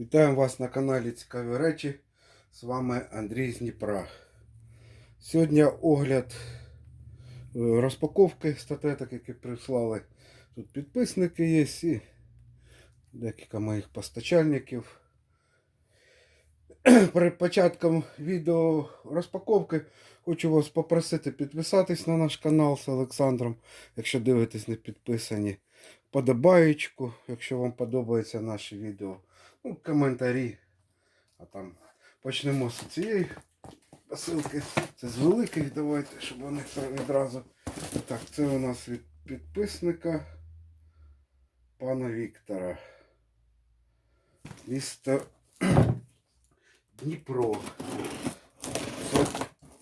Вітаємо вас на каналі Цікаві речі. З вами Андрій з Дніпра. Сьогодні огляд е, розпаковки статеток, які прислали. Тут підписники є і декілька моїх постачальників. Перед початком відео розпаковки хочу вас попросити підписатись на наш канал з Олександром, якщо дивитесь не підписані. Подобаєчку, якщо вам подобаються наші відео. Ну, коментарі. А там почнемо з цієї посилки. Це з великих. Давайте, щоб вони відразу. Так, це у нас від підписника пана Віктора. Місто Дніпро.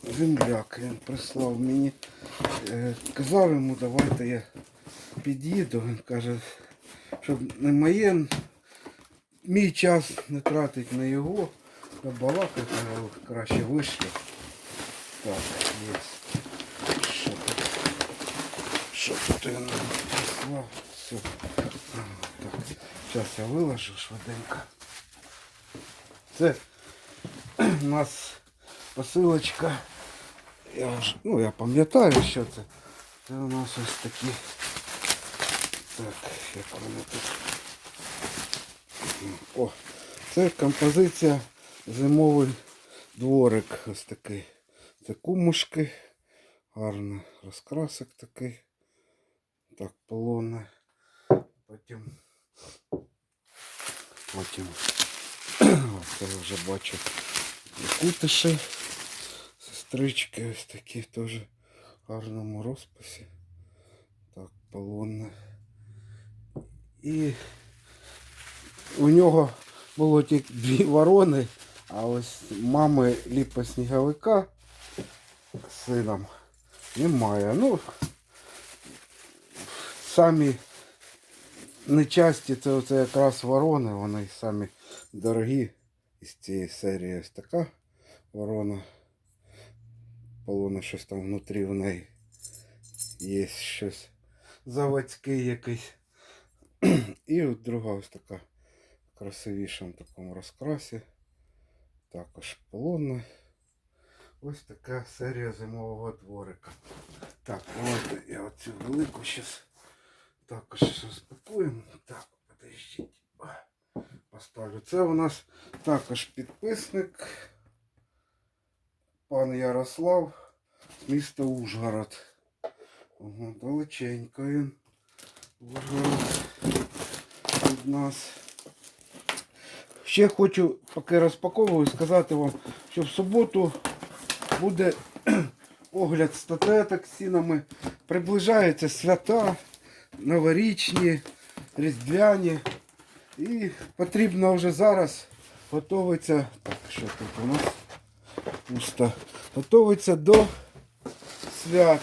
Це земляк. Він прислав мені. Е, Казав йому, давайте я під'їду. Він каже, щоб не моє мій час не тратить на його, на балакати, краще вийшло. Так, є. Що тут? Що тут нам прислав? Все. Так, зараз я виложу швиденько. Це у нас посилочка. Я вже, ну я пам'ятаю, що це. Це у нас ось такі. Так, як воно тут. О, це композиція зимовий дворик ось такий. Це кумушки. Гарний розкрасок такий. Так, полонне. Потім. Потім. Це вже бачу. Кутиші. Сестрички ось такі теж в гарному розписі. Так, полонне. І у нього було тільки дві ворони, а ось мами ліпа сніговика з сином немає. Ну, самі нечасті це оце якраз ворони, вони самі дорогі із цієї серії ось така ворона. Полона щось там внутрі в неї. Є щось заводське якийсь. І от друга ось така красивішому такому розкрасі. Також полонна. Ось така серія зимового дворика. Так, давайте я оцю велику зараз також розпакуємо. Так, подождіть. Поставлю. Це у нас також підписник. Пан Ярослав з міста Ужгород. Ого, далеченько він. Ужгород від нас. Ще хочу, поки розпаковую, сказати вам, що в суботу буде огляд статуеток з цінами. Приближаються свята, новорічні, різдвяні. І потрібно вже зараз готуватися. Так, що тут у нас пусто. Готуватися до свят,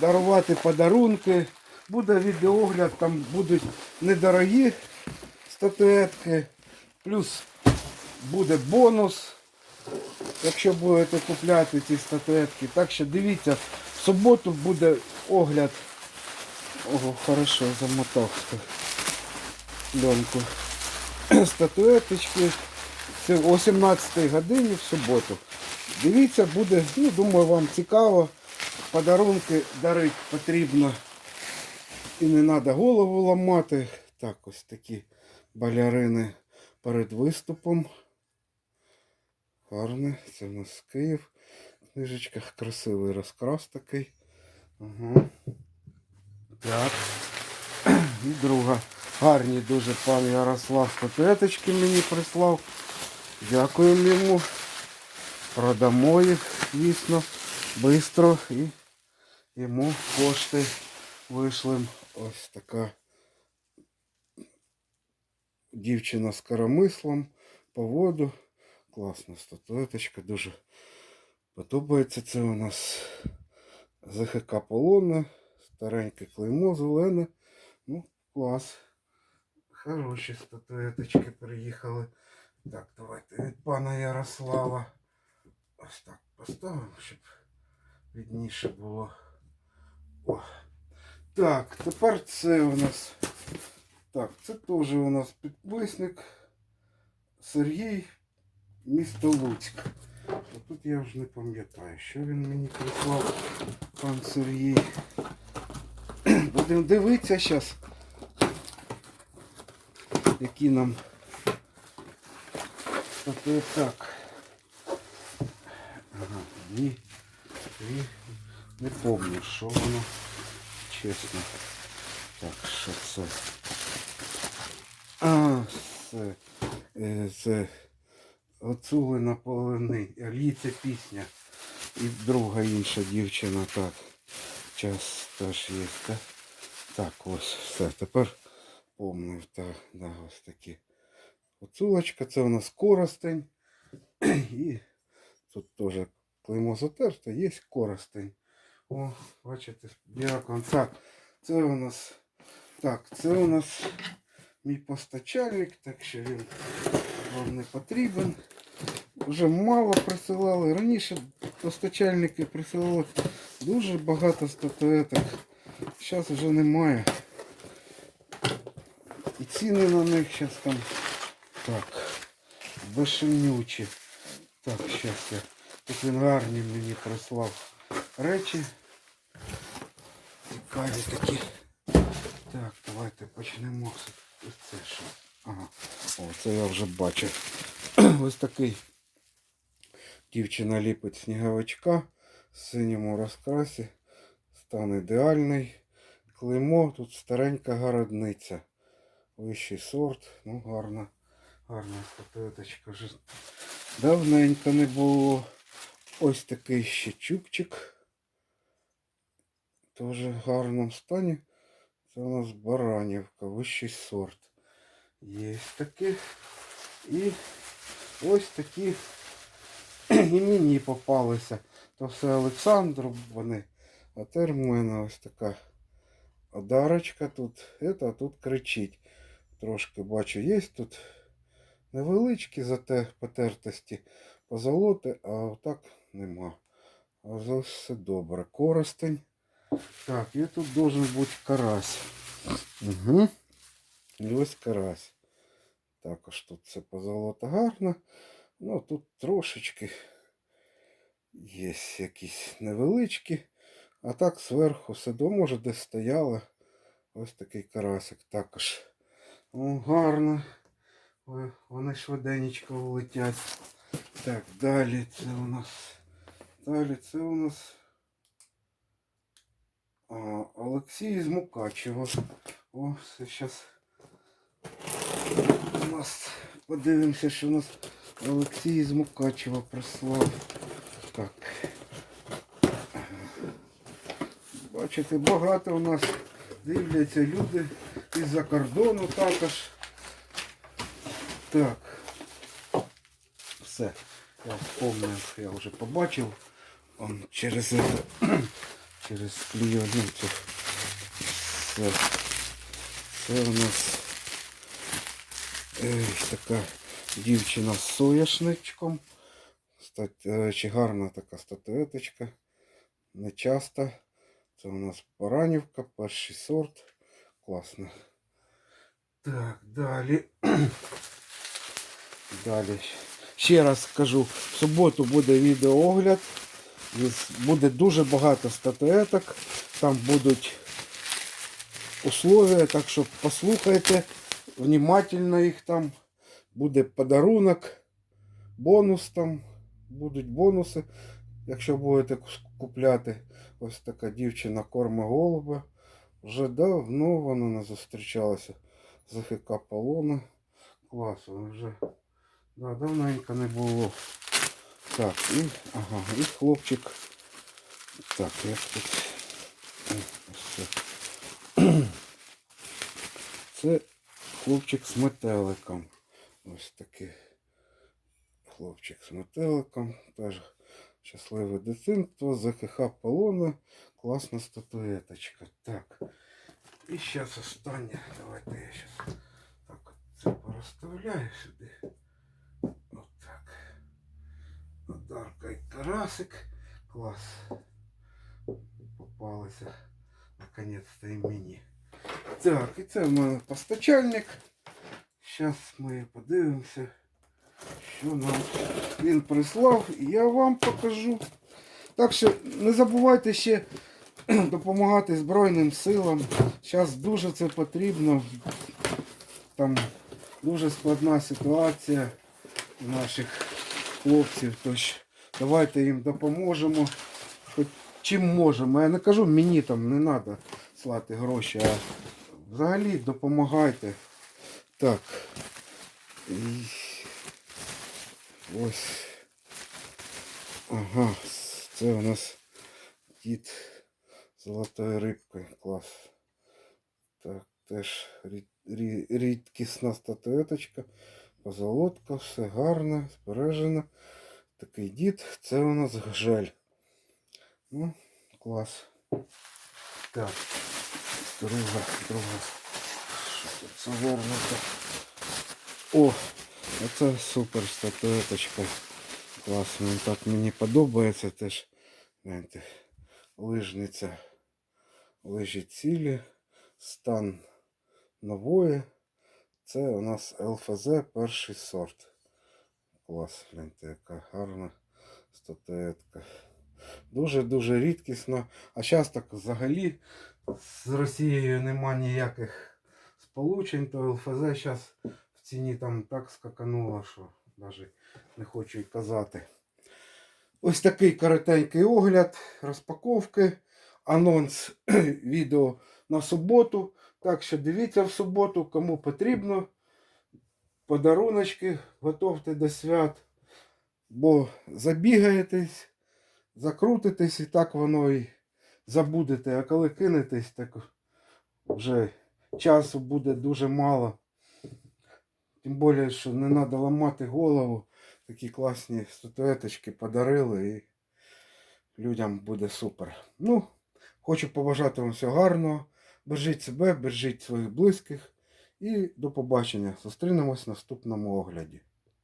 дарувати подарунки. Буде відеогляд, там будуть недорогі статуетки. Плюс буде бонус, якщо будете купляти ці статуетки. Так що дивіться, в суботу буде огляд. Ого, хорошо, замотав пленку. Статуеточки. Це о 17 годині в суботу. Дивіться, буде, ну, думаю, вам цікаво. Подарунки дарити потрібно. І не треба голову ламати. Так, ось такі балерини перед виступом. Гарне. Це в нас Київ. В книжечках красивий розкрас такий. Ага. Так. І друга. Гарні дуже пан Ярослав статуеточки мені прислав. Дякуємо йому. Продамо їх, дійсно, швидко і йому кошти вийшли. Ось така дівчина з коромислом по воду. Класна статуеточка, дуже подобається це у нас ЗХК Полона, стареньке клеймо, зелене. Ну, клас. Хороші статуеточки приїхали. Так, давайте від пана Ярослава. Ось так поставимо, щоб відніше було. О. Так, тепер це у нас. Так, це теж у нас підписник. Сергій, місто Луцьк. А тут я вже не пам'ятаю, що він мені прислав, пан Сергій. Будемо дивитися зараз, які нам Тобто так. Ага, ні. Ні. Не помню, що воно. Чесно. Так, що це? А, це. е, Це Оцули на полони. Це пісня. І друга інша дівчина. Так. Час теж є. Так, так ось все. Тепер помнив. Так, да, ось такі. Оцулочка, це у нас коростень. І тут теж клеймо затерте, є коростень. О, бачите, дякую. Так, це у нас. Так, це у нас мій постачальник, так що він вам не потрібен. Вже мало присилали. Раніше постачальники присилали дуже багато статуеток. Зараз вже немає. І ціни на них зараз там так. Бешенючі. Так, зараз я. Тут він гарні мені прислав речі. Цікаві такі. Так, давайте почнемо. Ось це що. Ага. О, це я вже бачив. Ось такий дівчина ліпить сніговичка в синьому розкрасі. Стан ідеальний. Клеймо, тут старенька городниця. Вищий сорт, ну гарна. Гарна статуеточка. Давненько не було. Ось такий ще чубчик. Теж в гарному стані. Це у нас Баранівка, вищий сорт. Є такі. І ось такі і мені попалися. То все Олександру вони. А тепер в мене ось така одарочка тут. Это, тут кричить. Трошки бачу, є тут невеличкі зате потертості позолоти, а отак нема. А за все добре. Коростень. Так, і тут должен бути карась. Угу. І ось карась. Також тут це позолота гарно. Ну тут трошечки є якісь невеличкі. А так зверху все до може десь стояло. Ось такий карасик також. О, гарно. Ой, вони швиденечко влетять. Так, далі це у нас. Далі це у нас. Олексій з Мукачева. О, зараз. У нас подивимося, що у нас Олексій з Мукачева прислав. Так. Бачите, багато у нас дивляться люди із-за кордону також. Так. Все. Я вспомнив, я вже побачив. Он через это, через клейоницю. Все. Це у нас е, така дівчина з соняшничком. Стать, до гарна така статуеточка. Не часто. Це у нас Баранівка, перший сорт. Класно. Так, далі. Далі. Ще раз скажу, в суботу буде відеоогляд. Буде дуже багато статуеток. Там будуть условия, так що послухайте внимательно їх там. Буде подарунок, бонус там, будуть бонуси, якщо будете купляти. Ось така дівчина корма голуба. Вже давно вона не зустрічалася з АХК Полона. Клас, вже да, давненько не було. Так, і, ага, і хлопчик. Так, як тут. Це. Це хлопчик з метеликом. Ось такий хлопчик з метеликом. Теж щасливе дитинство, ЗХХ Полона. Класна статуеточка. Так. І зараз останнє. Давайте я зараз так це порозставляю сюди. Отак. Одарка і карасик. Клас. Попалися. Наконец-то і мені. Так, і це в мене постачальник. Зараз ми подивимося. що нам він прислав, і я вам покажу. Так що не забувайте ще допомагати Збройним силам. Зараз дуже це потрібно. Там дуже складна ситуація у наших хлопців. Тож давайте їм допоможемо. Хоч чим можемо. Я не кажу, мені там не треба слати гроші, а взагалі допомагайте. Так. І ось. Ага, це у нас дід золотою рибкою. Клас. Так, теж рід- рі- рідкісна статуеточка. Позолотка, все гарно, збережено. Такий дід, це у нас гжель. Ну, клас. Так, друга, друга. Що тут завернуто? О, оце супер статуеточка. Клас, мені так мені подобається теж. Гляньте, лижниця. Лижі цілі, стан нової. Це у нас ЛФЗ перший сорт. Клас, гляньте, яка гарна статуетка. Дуже-дуже рідкісно. А зараз так взагалі з Росією нема ніяких сполучень, то ЛФЗ зараз в ціні там так скакануло, що навіть не хочу й казати. Ось такий коротенький огляд, розпаковки, анонс відео на суботу. Так що дивіться в суботу, кому потрібно. Подаруночки готовте до свят. Бо забігаєтесь, закрутитесь і так воно і забудете. А коли кинетесь, так вже часу буде дуже мало. Тим більше, що не треба ламати голову. Такі класні статуеточки подарили і людям буде супер. Ну, хочу побажати вам всього гарного. Бережіть себе, бережіть своїх близьких. І до побачення. Зустрінемось в наступному огляді.